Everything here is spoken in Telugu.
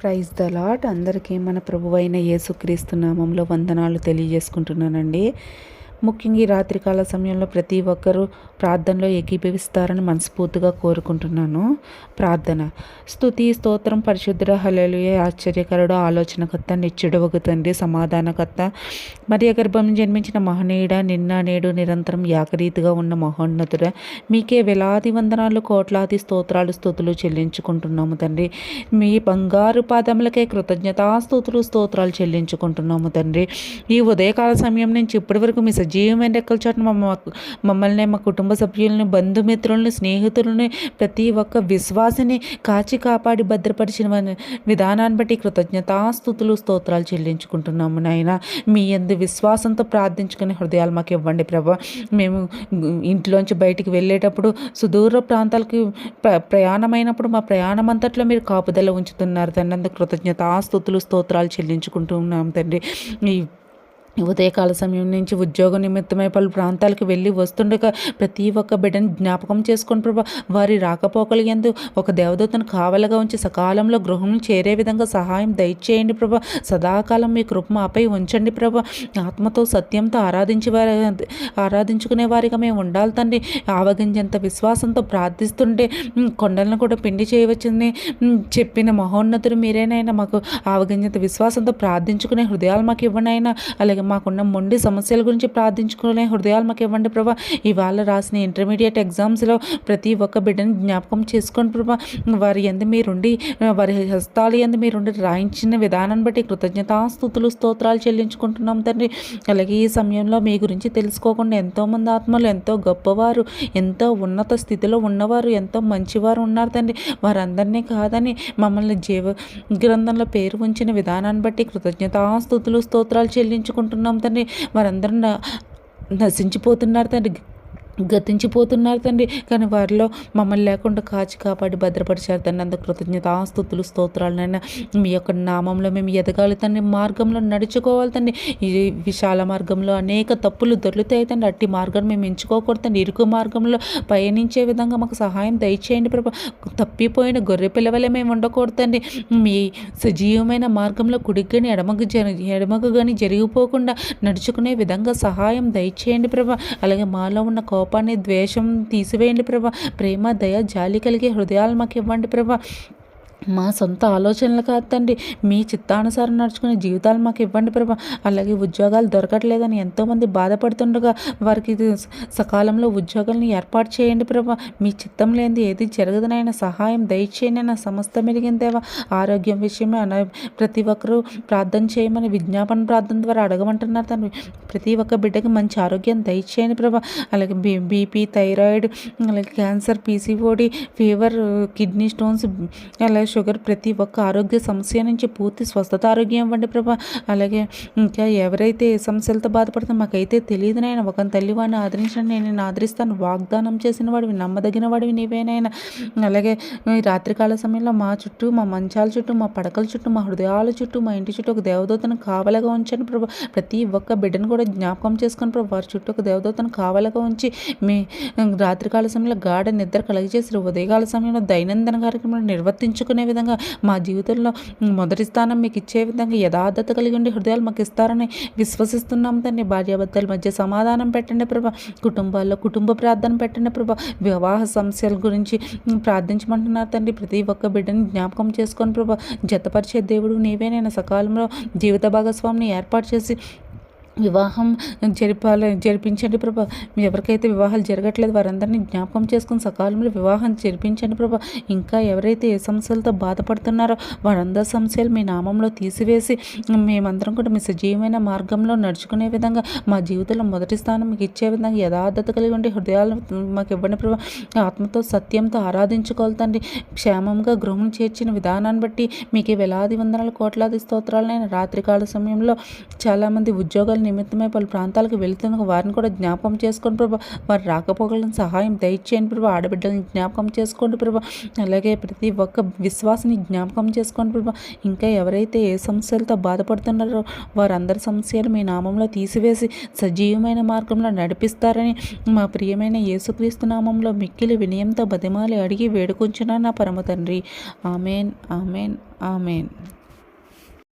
ప్రైజ్ ద లాట్ అందరికీ మన ప్రభువైన యేసుక్రీస్తు నామంలో వందనాలు తెలియజేసుకుంటున్నానండి. ముఖ్యంగా ఈ రాత్రికాల సమయంలో ప్రతి ఒక్కరూ ప్రార్థనలో ఏకీభవిస్తారని మనస్ఫూర్తిగా కోరుకుంటున్నాను. ప్రార్థన. స్థుతి స్తోత్రం పరిశుద్ధ హలలుయ ఆశ్చర్యకరుడు ఆలోచనకర్త నిత్యుడవగు తండ్రి సమాధానకర్త మరియ గర్భం జన్మించిన మహనీయుడ నిన్న నేడు నిరంతరం యాకరీతిగా ఉన్న మహోన్నతుడ మీకే వేలాది వందనాలు కోట్లాది స్తోత్రాలు స్థుతులు చెల్లించుకుంటున్నాము తండ్రి. మీ బంగారు పాదములకే కృతజ్ఞతాస్తుతులు స్తోత్రాలు చెల్లించుకుంటున్నాము తండ్రి. ఈ ఉదయకాల సమయం నుంచి ఇప్పటి వరకు మీ సజీవమైన రెక్కల చోట మమ్మ మమ్మల్ని మా కుటుంబ సభ్యులని బంధుమిత్రులని స్నేహితులని ప్రతి ఒక్క విశ్వాసిని కాచి కాపాడి భద్రపరిచిన విధానాన్ని బట్టి కృతజ్ఞతాస్థుతులు స్తోత్రాలు చెల్లించుకుంటున్నాము నాయన మీ ఎందు విశ్వాసంతో ప్రార్థించుకునే హృదయాలు మాకు ఇవ్వండి ప్రభా మేము ఇంట్లోంచి బయటికి వెళ్ళేటప్పుడు సుదూర ప్రాంతాలకి ప్ర- ప్రయాణమైనప్పుడు మా ప్రయాణం అంతట్లో మీరు కాపుదల ఉంచుతున్నారు తండ్రి అందుకు కృతజ్ఞతాస్తుతులు స్తోత్రాలు చెల్లించుకుంటున్నాం తండ్రి ఈ ఉదయకాల సమయం నుంచి ఉద్యోగ నిమిత్తమై పలు ప్రాంతాలకు వెళ్ళి వస్తుండగా ప్రతి ఒక్క బిడ్డను జ్ఞాపకం చేసుకుని ప్రభా వారి రాకపోకలు ఎందు ఒక దేవదూతను కావలగా ఉంచి సకాలంలో గృహం చేరే విధంగా సహాయం దయచేయండి ప్రభా. సదాకాలం మీ కృప మాపై ఉంచండి ప్రభా. ఆత్మతో సత్యంతో ఆరాధించే వారి ఆరాధించుకునే వారిగా మేము ఉండాలి తండ్రి. ఆవగించేంత విశ్వాసంతో ప్రార్థిస్తుంటే కొండలను కూడా పిండి చేయవచ్చని చెప్పిన మహోన్నతుడు మీరేనైనా మాకు ఆవగించేంత విశ్వాసంతో ప్రార్థించుకునే హృదయాలు మాకు ఇవ్వనైనా. అలాగే మాకున్న మొండి సమస్యల గురించి ప్రార్థించుకునే హృదయాలు మాకు ఇవ్వండి ప్రభా. ఇవాళ రాసిన ఇంటర్మీడియట్ ఎగ్జామ్స్లో ప్రతి ఒక్క బిడ్డని జ్ఞాపకం చేసుకోండి ప్రభా వారి ఎందు మీరుండి వారి హస్తాలు ఎందు మీరుండి రాయించిన విధానాన్ని బట్టి కృతజ్ఞతాస్థుతులు స్తోత్రాలు చెల్లించుకుంటున్నాం తండ్రి. అలాగే ఈ సమయంలో మీ గురించి తెలుసుకోకుండా ఎంతోమంది ఆత్మలు ఎంతో గొప్పవారు ఎంతో ఉన్నత స్థితిలో ఉన్నవారు ఎంతో మంచివారు ఉన్నారు తండ్రి. వారందరినీ కాదని మమ్మల్ని జీవ గ్రంథంలో పేరు ఉంచిన విధానాన్ని బట్టి కృతజ్ఞతాస్థుతులు స్తోత్రాలు చెల్లించుకుంటున్నాం తండ్రి. వారందరూ నశించిపోతున్నారు తండ్రి. గతించిపోతున్నారు తండ్రి. కానీ వారిలో మమ్మల్ని లేకుండా కాచి కాపాడి భద్రపరిచారు తండ్రి. అంత కృతజ్ఞత ఆస్తుతులు స్తోత్రాలనైనా మీ యొక్క నామంలో మేము ఎదగాలి తండ్రి. మార్గంలో నడుచుకోవాలి తండ్రి. ఈ విశాల మార్గంలో అనేక తప్పులు దొరుకుతాయి తండ్రి. అట్టి మార్గాన్ని మేము ఎంచుకోకూడదు ఇరుకు మార్గంలో పయనించే విధంగా మాకు సహాయం దయచేయండి ప్రభా. తప్పిపోయిన గొర్రె పిల్లవలే మేము ఉండకూడదండి మీ సజీవమైన మార్గంలో కుడికి కానీ ఎడమకు జరి ఎడమకు కానీ జరిగిపోకుండా నడుచుకునే విధంగా సహాయం దయచేయండి ప్రభా. అలాగే మాలో ఉన్న కోపాన్ని ద్వేషం తీసివేయండి ప్రభా. ప్రేమ దయ జాలి కలిగే హృదయాలు మాకు ఇవ్వండి ప్రభా. మా సొంత ఆలోచనలు కాదు తండ్రి మీ చిత్తానుసారం నడుచుకునే జీవితాలు మాకు ఇవ్వండి ప్రభా. అలాగే ఉద్యోగాలు దొరకట్లేదని ఎంతోమంది బాధపడుతుండగా వారికి ఇది సకాలంలో ఉద్యోగాలను ఏర్పాటు చేయండి ప్రభా. మీ చిత్తం లేనిది ఏది జరగదనైనా సహాయం దయచేయండి నా సమస్త మెలిగిందేవా ఆరోగ్యం విషయమే అన ప్రతి ఒక్కరూ ప్రార్థన చేయమని విజ్ఞాపన ప్రార్థన ద్వారా అడగమంటున్నారు తండ్రి. ప్రతి ఒక్క బిడ్డకి మంచి ఆరోగ్యం దయచేయండి ప్రభా. అలాగే బీ బీపీ థైరాయిడ్ అలాగే cancer PCOD fever kidney stones అలాగే షుగర్ ప్రతి ఒక్క ఆరోగ్య సమస్య నుంచి పూర్తి స్వస్థత ఆరోగ్యం ఇవ్వండి ప్రభా. అలాగే ఇంకా ఎవరైతే ఏ సమస్యలతో బాధపడుతున్నా మాకైతే తెలియదు నాయన. ఒక తల్లి వాడిని ఆదరించండి నేను ఆదరిస్తాను. వాగ్దానం చేసిన వాడివి నమ్మదగిన వాడివి నీవేనైనా అలాగే ఈ రాత్రికాల సమయంలో మా చుట్టూ మా మంచాల చుట్టూ మా పడకల చుట్టూ మా హృదయాల చుట్టూ మా ఇంటి చుట్టూ ఒక దేవదూతను కావలగా ఉంచండి ప్రభా. ప్రతి ఒక్క బిడ్డను కూడా జ్ఞాపకం చేసుకొని ప్రభు వారి చుట్టూ ఒక దేవదూతను కావలగా ఉంచి మీ రాత్రికాల సమయంలో గాఢ నిద్ర కలగజేసి ఉదయకాల సమయంలో దైనందిన కార్యక్రమాలు నిర్వర్తించుకునే విధంగా మా జీవితంలో మొదటి స్థానం మీకు ఇచ్చే విధంగా యథార్థత కలిగి ఉండి హృదయాలు మాకు ఇస్తారని విశ్వసిస్తున్నాం తండ్రి. భార్యాభర్తల మధ్య సమాధానం పెట్టండి ప్రభా. కుటుంబాల్లో కుటుంబ ప్రార్థన పెట్టండి ప్రభా. వివాహ సమస్యల గురించి ప్రార్థించమంటున్నారు తండ్రి. ప్రతి ఒక్క బిడ్డని జ్ఞాపకం చేసుకొని ప్రభా జతపరిచే దేవుడు నీవే. నేను సకాలంలో జీవిత భాగస్వామిని ఏర్పాటు చేసి వివాహం జరిపాలి జరిపించండి ప్రభా. ఎవరికైతే వివాహాలు జరగట్లేదు వారందరినీ జ్ఞాపకం చేసుకుని సకాలంలో వివాహం జరిపించండి ప్రభా. ఇంకా ఎవరైతే ఏ సమస్యలతో బాధపడుతున్నారో వారందరి సమస్యలు మీ నామంలో తీసివేసి మేమందరం కూడా మీ సజీవమైన మార్గంలో నడుచుకునే విధంగా మా జీవితంలో మొదటి స్థానం మీకు ఇచ్చే విధంగా యథార్థత కలిగి ఉండే హృదయాలు మాకు ఇవ్వండి ప్రభా. ఆత్మతో సత్యంతో ఆరాధించుకోవాలి క్షేమంగా గృహం చేర్చిన విధానాన్ని బట్టి మీకు వేలాది వందనాలు కోట్లాది స్తోత్రాలైన రాత్రికాల సమయంలో చాలామంది ఉద్యోగాలు నిమిత్తమై పలు ప్రాంతాలకు వెళుతున్న వారిని కూడా జ్ఞాపకం చేసుకోండి ప్రభా. వారు రాకపోగలను సహాయం దయచేయండి ప్రభా. ఆడబిడ్డలను జ్ఞాపకం చేసుకోండి ప్రభా. అలాగే ప్రతి ఒక్క విశ్వాసని జ్ఞాపకం చేసుకోండి ప్రభా. ఇంకా ఎవరైతే ఏ సమస్యలతో బాధపడుతున్నారో వారందరి సమస్యలు మీ నామంలో తీసివేసి సజీవమైన మార్గంలో నడిపిస్తారని మా ప్రియమైన యేసుక్రీస్తు నామంలో మిక్కిలి వినయంతో బతిమాలి అడిగి వేడుకొంచున్నా నా పరమ తండ్రి. Amen amen amen.